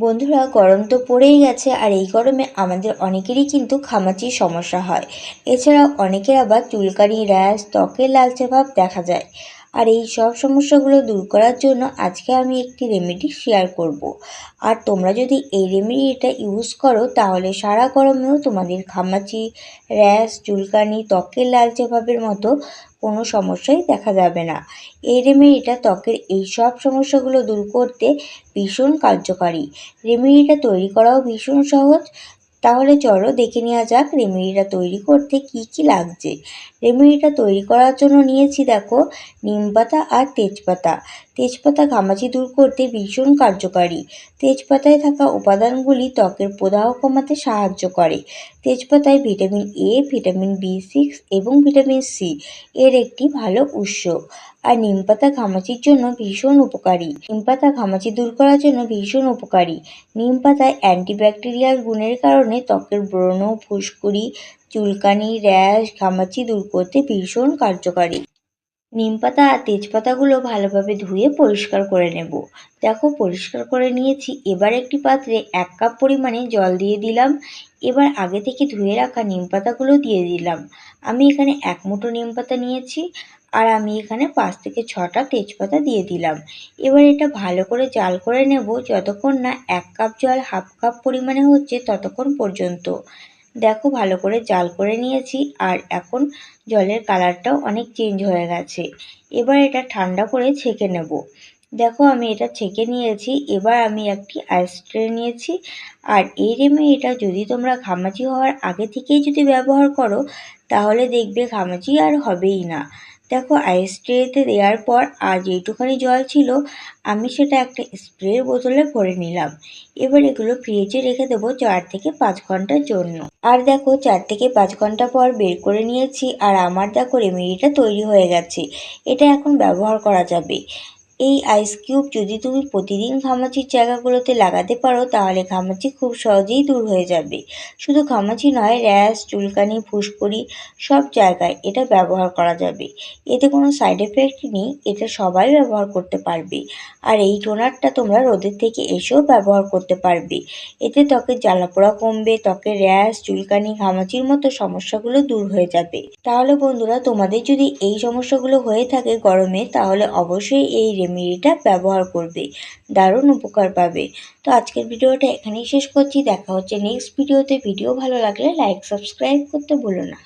বন্ধুরা, গরম তো পড়েই গেছে আর এই গরমে আমাদের অনেকেরই কিন্তু খামাচির সমস্যা হয়। এছাড়াও অনেকের আবার চুলকানি র্যাশ, ত্বকের লালচে ভাব দেখা যায়। আর এই সব সমস্যাগুলো দূর করার জন্য আজকে আমি একটি রেমেডি শেয়ার করব। আর তোমরা যদি এই রেমেডিটা ইউজ করো, তাহলে সারা গরমেও তোমাদের ঘামাচি র্যাশ চুলকানি, ত্বকের লালচে ভাবের মতো কোনো সমস্যাই দেখা যাবে না। এই রেমেডিটা ত্বকের এই সব সমস্যাগুলো দূর করতে ভীষণ কার্যকারী। রেমেডিটা তৈরি করাও ভীষণ সহজ। তাহলে চলো দেখে নেওয়া যাক রেমেডিটা তৈরি করতে কি কি লাগছে। রেমেডিটা তৈরি করার জন্য নিয়েছি, দেখো, নিম পাতা আর তেজপাতা। তেজপাতা ঘামাচি দূর করতে ভীষণ কার্যকারী। তেজপাতায় থাকা উপাদানগুলি ত্বকের প্রদাহ কমাতে সাহায্য করে। তেজপাতায় vitamin A vitamin B six এবং ভিটামিন সি এর একটি ভালো উৎস। আর নিম পাতা ঘামাচির জন্য ভীষণ উপকারী। নিম পাতা ঘামাচি দূর করার জন্য ভীষণ উপকারী। নিম পাতায় অ্যান্টিব্যাকটেরিয়াল গুণের কারণে ত্বকের ব্রণ, ফুসকুড়ি, চুলকানি, র্যাশ, ঘামাচি দূর করতে ভীষণ কার্যকারী। নিম পাতা আর তেজপাতাগুলো ভালোভাবে ধুয়ে পরিষ্কার করে নেব। দেখো, পরিষ্কার করে নিয়েছি। এবার একটি পাত্রে এক কাপ পরিমাণে জল দিয়ে দিলাম। এবার আগে থেকে ধুয়ে রাখা নিম পাতাগুলো দিয়ে দিলাম। আমি এখানে এক মুঠো নিম পাতা নিয়েছি আর আমি এখানে পাঁচ থেকে ছটা তেজপাতা দিয়ে দিলাম। এবার এটা ভালো করে জাল করে নেব। যতক্ষণ না এক কাপ জল, হাফ কাপ পরিমাণে হচ্ছে ততক্ষণ পর্যন্ত। দেখো, ভালো করে জাল করে নিয়েছি আর এখন জলের কালারটাও অনেক চেঞ্জ হয়ে গেছে। এবার এটা ঠান্ডা করে ছেঁকে নেব। দেখো, আমি এটা ছেঁকে নিয়েছি। এবার আমি একটি আইস ট্রে নিয়েছি। আর এই এটা যদি তোমরা ঘামাচি হওয়ার আগে থেকেই যদি ব্যবহার করো, তাহলে দেখবে ঘামাচি আর হবেই না। দেখো আইস ট্রেতে দেওয়ার পর আর যেটুখানি জল ছিল, আমি সেটা একটা স্প্রের বোতলে ভরে নিলাম। এবার এগুলো ফ্রিজে রেখে দেবো চার থেকে পাঁচ ঘণ্টার জন্য। আর দেখো চার থেকে পাঁচ ঘণ্টা পর বের করে নিয়েছি, আর আমার দেখো রেমেডিটা তৈরি হয়ে গেছে। এটা এখন ব্যবহার করা যাবে। এই আইস কিউব যদি তুমি প্রতিদিন ঘামাচির জায়গাগুলোতে লাগাতে পারো, তাহলে ঘামাচি খুব সহজেই দূর হয়ে যাবে। শুধু ঘামাচি নয়, র্যাশ, চুলকানি, ফুসকুড়ি সব জায়গায় এটা ব্যবহার করা যাবে। এতে কোনো সাইড এফেক্ট নেই, এটা সবাই ব্যবহার করতে পারবে। আর এই টোনারটা তোমরা রোদের থেকে এসেও ব্যবহার করতে পারবে। এতে ত্বকের জ্বালাপোড়া কমবে, ত্বকের র্যাশ, চুলকানি, ঘামাচির মতো সমস্যাগুলো দূর হয়ে যাবে। তাহলে বন্ধুরা, তোমাদের যদি এই সমস্যাগুলো হয়ে থাকে গরমে, তাহলে অবশ্যই এই রেমেডিটা ব্যবহার করবে। দারুণ উপকার পাবে। তো আজকের ভিডিওটা এখানেই শেষ করছি। দেখা হচ্ছে নেক্সট ভিডিওতে। ভিডিও ভালো লাগলে লাইক সাবস্ক্রাইব করতে ভুলো না।